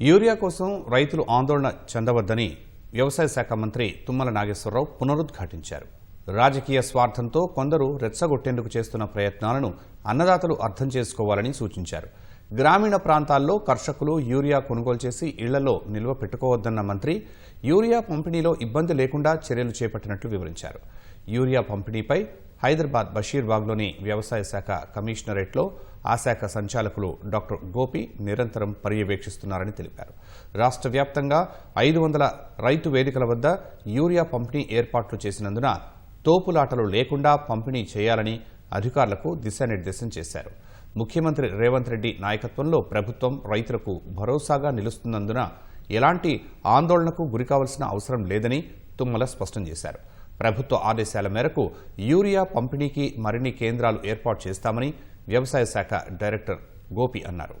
Urea కోసం రైతులు ఆందోళన చెందవద్దని వ్యవసాయ శాఖ మంత్రి తుమ్మల నాగేశ్వరరావు పునరుద్ఘాటించారు. రాజకీయ స్వార్థంతో కొందరు రెచ్చగొట్టేందుకు చేస్తున్న ప్రయత్నాలను అన్నదాతలు అర్థం చేసుకోవాలని సూచించారు. గ్రామీణ ప్రాంతాల్లో కర్షకులు యూరియా కొనుగోలు చేసి ఇళ్ళలో నిల్వ పెట్టుకోవద్దన్న మంత్రి యూరియా పంపిణీలో ఇబ్బంది లేకుండా చర్యలు చేపట్టినట్లు వివరించారు. యూరియా పంపిణీపై హైదరాబాద్ బషీర్బాగ్లోని వ్యవసాయ శాఖ కమిషనరేట్లో ఆ శాఖ సంచాలకులు డాక్టర్ గోపి నిరంతరం పర్యవేక్షిస్తున్నారని తెలిపారు. రాష్ట్ర వ్యాప్తంగా ఐదు వందల రైతు వేదికల వద్ద యూరియా పంపిణీ ఏర్పాట్లు చేసినందున తోపులాటలు లేకుండా పంపిణీ చేయాలని అధికారులకు దిశానిర్దేశం చేశారు. ముఖ్యమంత్రి రేవంత్ రెడ్డి నాయకత్వంలో ప్రభుత్వం రైతులకు భరోసాగా నిలుస్తున్నందున ఎలాంటి ఆందోళనకు గురికావలసిన అవసరం లేదని తుమ్మల స్పష్టం చేశారు. ప్రభుత్వ ఆదేశాల మేరకు యూరియా పంపిణీకి మరిన్ని కేంద్రాలు ఏర్పాటు చేస్తామని వ్యవసాయ శాఖ డైరెక్టర్ గోపి అన్నారు.